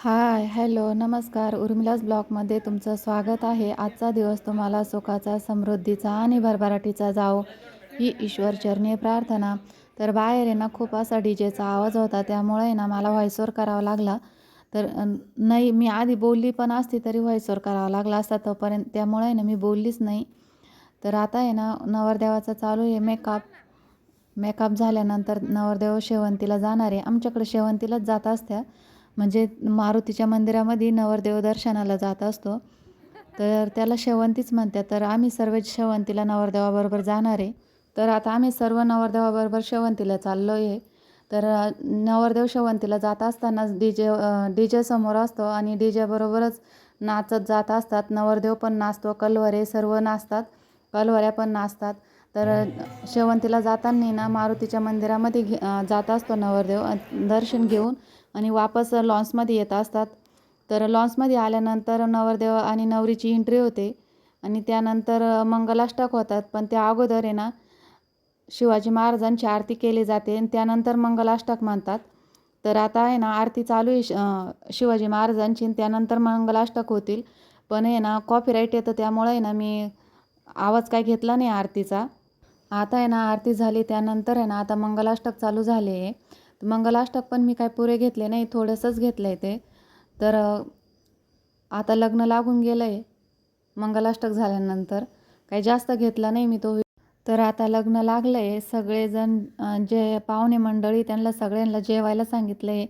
Hi hello नमस्कार. उर्मिलास ब्लॉगमध्ये तुमचं स्वागत आहे. आजचा दिवस तुम्हाला सुखाचा समृद्धीचा आणि भरभराटीचा जाओ ही ईश्वर चरणी प्रार्थना. तर बाहेर आहे ना खूप असा डी जेचा आवाज होता त्यामुळे ना मला व्हॉइसवर करावा लागला. तर नाही मी आधी बोलली पण असती तरी व्हॉइसवर करावा लागला असता तोपर्यंत त्यामुळे ना मी बोललीच नाही. तर आता आहे ना नवरदेवाचा चालू आहे मेकअप. मेकअप झाल्यानंतर नवरदेव शेवंतीला जाणार आहे. आमच्याकडे शेवंतीलाच जात असत्या. म्हणजे मारुतीच्या मंदिरामध्ये नवरदेव दर्शनाला जात असतो. तर त्याला शेवंतीच म्हणतात. तर आम्ही सर्व शेवंतीला नवरदेवाबरोबर जाणार आहे. तर आता आम्ही सर्व नवरदेवाबरोबर शेवंतीला चाललो आहे तर नवरदेव शेवंतीला जात असताना डी जे डी जे समोर असतो आणि डी जेबरोबरच नाचत जात असतात. नवरदेव पण नाचतो. कलवरे सर्व नाचतात. कलवऱ्या पण नाचतात. तर शेवंतीला जाताना ना मारुतीच्या मंदिरामध्ये घे जात असतो नवरदेव दर्शन घेऊन आणि वापस लॉन्समध्ये येत असतात. तर लॉन्समध्ये आल्यानंतर नवरदेव आणि नवरीची एंट्री होते आणि त्यानंतर मंगलाष्टक होतात. पण त्या अगोदर आहे ना शिवाजी महाराजांची आरती केली जाते आणि त्यानंतर मंगलाष्टक म्हणतात. तर आता आहे ना आरती चालू आहे श- शिवाजी महाराजांची आणि त्यानंतर मंगलाष्टक होतील. पण आहे ना कॉपीराईट येतं त्यामुळे आहे ना मी आवाज काय घेतला नाही आरतीचा. आता आहे ना आरती झाली त्यानंतर आहे ना आता मंगलाष्टक चालू झाले. आहे मंगलाष्टक पण मी काय पुरे घेतले नाही थोडंसंच घेतलं आहे ते. तर आता लग्न लागून गेलं आहे मंगलाष्टक झाल्यानंतर. काही जास्त घेतला नाही मी तो. तर आता लग्न लागलं आहे सगळेजण जे पाहुणे मंडळी त्यांना सगळ्यांना जेवायला सांगितलं आहे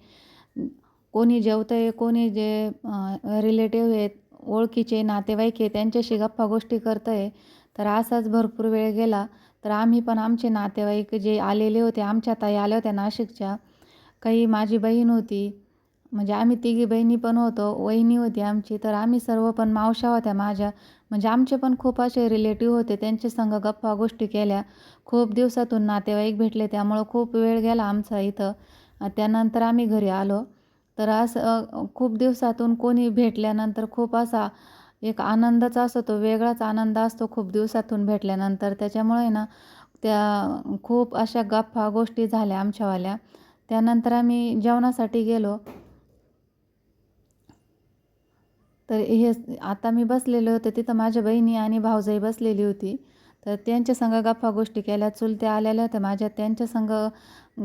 कोणी जेवतं आहे कोणी जे रिलेटिव्ह आहेत ओळखीचे नातेवाईक आहे त्यांच्याशी गप्पा गोष्टी करतं आहे तर असाच भरपूर वेळ गेला. तर आम्ही पण आमचे नातेवाईक जे आलेले होते आमच्या ताई आल्या होत्या नाशिकच्या. काही माझी बहीण होती म्हणजे आम्ही तिघी बहिणी पण होतो वहिनी होती आमची. तर आम्ही सर्व पण मावशा होत्या माझ्या. म्हणजे आमचे पण खूप असे रिलेटिव्ह होते त्यांचे संग गप्पा गोष्टी केल्या. खूप दिवसातून नातेवाईक भेटले त्यामुळं खूप वेळ गेला आमचा इथं. त्यानंतर आम्ही घरी आलो. तर असं खूप दिवसातून कोणी भेटल्यानंतर खूप असा एक आनंदच असतो तो वेगळाच आनंद असतो खूप दिवसातून भेटल्यानंतर. त्याच्यामुळे ना त्या खूप अशा गप्पा गोष्टी झाल्या आमच्यावाल्या. त्यानंतर आम्ही जेवणासाठी गेलो. तर हे आता मी बसलेले होते तिथं माझ्या बहिणी आणि भाऊजाई बसलेली होती. तर त्यांच्या संग गप्पा गोष्टी केल्या चुलत्या आलेल्या होत्या माझ्या त्यांच्या संग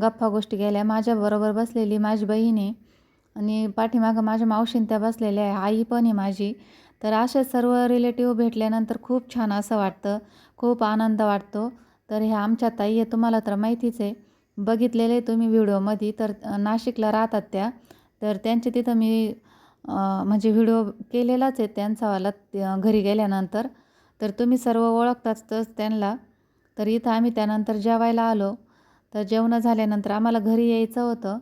गप्पा गोष्टी केल्या. माझ्याबरोबर बसलेली माझी बहीण आहे आणि पाठीमागं माझ्या मावशीन त्या बसलेल्या आहे आई पण आहे माझी. तर असे सर्व रिलेटिव्ह भेटल्यानंतर खूप छान असं वाटतं. खूप आनंद वाटतो. तर ह्या आमच्या ताई आहे तुम्हाला तर माहितीच आहे. बघितलेले तुम्ही व्हिडिओमध्ये तर नाशिकला राहतात त्या. तर त्यांच्या तिथं मी म्हणजे व्हिडिओ केलेलाच आहे त्यांचावाला घरी गेल्यानंतर. तर तुम्ही सर्व ओळखताच त्यांना. तर इथं आम्ही त्यानंतर जेवायला आलो. तर जेवणं झाल्यानंतर आम्हाला घरी यायचं होतं.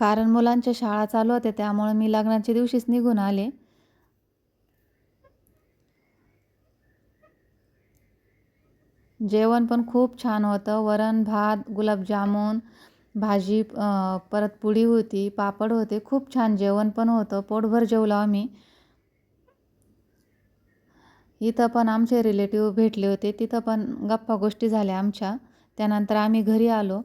कारण मुलांच्या शाळा चालू होत्या त्यामुळे मी लग्नाच्या दिवशीच निघून आले. जेवण पण खूप छान होतं. वरण भात गुलाबजामुन भाजी परत पुडी होती पापड होते. खूप छान जेवण पण होतं. पोटभर जेवलो आम्ही. इथं पण आमचे रिलेटिव्ह भेटले होते. तिथं पण गप्पा गोष्टी झाल्या आमच्या. त्यानंतर आम्ही घरी आलो.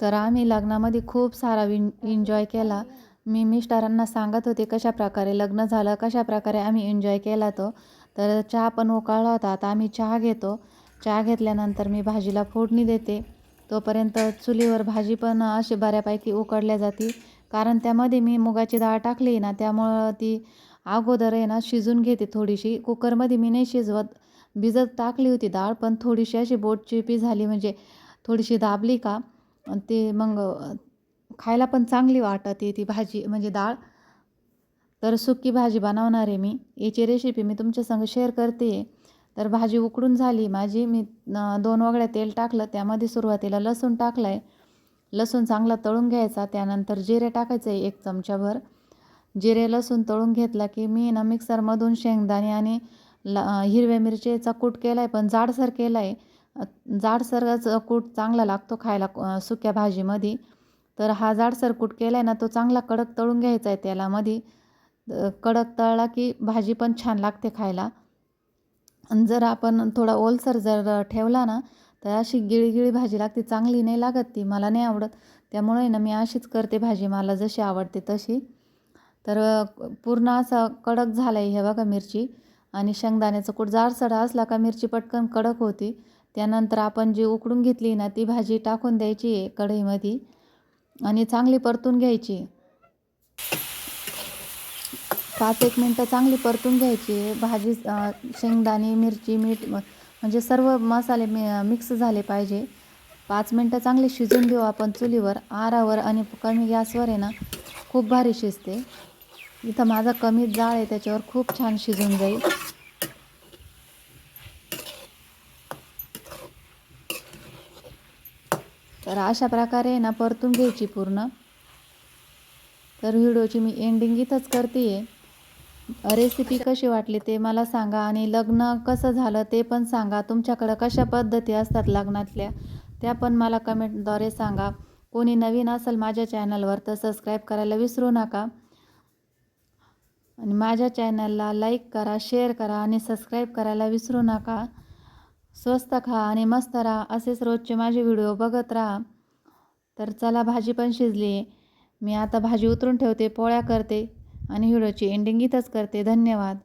तर आम्ही लग्नामध्ये खूप सारा विन एन्जॉय केला. मी मिस्टरांना सांगत होते कशा प्रकारे लग्न झालं कशा प्रकारे आम्ही एन्जॉय केला तो. तर चहा पण उकाळला होता. आता आम्ही चहा घेतो. चहा घेतल्यानंतर मी भाजीला फोडणी देते. तोपर्यंत चुलीवर भाजी पण अशी बऱ्यापैकी उकडल्या जाते. कारण त्यामध्ये मी मुगाची डाळ टाकली ना त्यामुळं ती अगोदर आहे ना शिजून घेते थोडीशी. कुकरमध्ये मी नाही शिजवत. भिजत टाकली होती डाळ पण थोडीशी अशी बोट चिपी झाली. म्हणजे थोडीशी दाबली का आणि ते मग खायला पण चांगली वाटते ती भाजी म्हणजे डाळ. तर सुकी भाजी बनवणार आहे मी. याची रेसिपी मी तुमच्या संग शेअर करते. तर भाजी उकडून झाली. माझी मी दोन वगळ्या तेल टाकलं. त्यामध्ये सुरुवातीला लसूण टाकलं आहे लसूण चांगला तळून घ्यायचा. त्यानंतर जिरे टाकायचं आहे एक चमच्याभर जिरे लसूण तळून घेतला की मी ना मिक्सरमधून शेंगदाणे आणि ल हिरव्या मिरचीचा कूट केला आहे पण जाडसर केला आहे जाडसरच कूट चांगला लागतो खायला सुक्या भाजीमध्ये. तर हा जाडसर कूट केला आहे ना तो चांगला कडक तळून घ्यायचा आहे त्याला मध्ये कडक तळला की भाजी पण छान लागते खायला. जर आपण थोडा ओलसर जर ठेवला ना तर अशी गिळगिळी भाजी लागते चांगली नाही लागत ती मला नाही आवडत. त्यामुळे ना मी अशीच करते भाजी मला जशी आवडते तशी. तर पूर्ण असा कडक झाला आहे हे बघा मिरची. आणि शेंगदाण्याचं कूट जाडसडा असला का मिरची पटकन कडक होती. त्यानंतर आपण जी उकडून घेतली ना ती भाजी टाकून द्यायची आहे कढईमध्ये आणि चांगली परतून घ्यायची. पाच एक मिनटं चांगली परतून घ्यायची भाजी शेंगदाणे मिरची मीठ म्हणजे सर्व मसाले मि मिक्स झाले पाहिजे. पाच मिनटं चांगली शिजून घेऊ आपण चुलीवर. आरावर आणि कमी गॅसवर आहे ना खूप भारी शिजते. इथं माझा कमी जाळ आहे त्याच्यावर खूप छान शिजून जाईल. तर अशा प्रकारे आहे ना परतून घ्यायची पूर्ण. तर व्हिडिओची मी एंडिंग इथंच करते. आहे रेसिपी कशी वाटली ते मला सांगा आणि लग्न कसं झालं ते पण सांगा. तुमच्याकडं कशा पद्धती असतात लग्नातल्या त्या पण मला कमेंटद्वारे सांगा. कोणी नवीन असेल माझ्या चॅनलवर तर सबस्क्राईब करायला विसरू नका. आणि माझ्या चॅनलला लाईक करा शेअर करा आणि सबस्क्राईब करायला विसरू नका. स्वस्त खा आणि मस्त राहा असेच रोजचे माझे व्हिडिओ बघत राहा. तर चला भाजी पण शिजली. मी आता भाजी उतरून ठेवते पोळ्या करते आणि व्हिडिओची एंडिंग इथंच करते. धन्यवाद.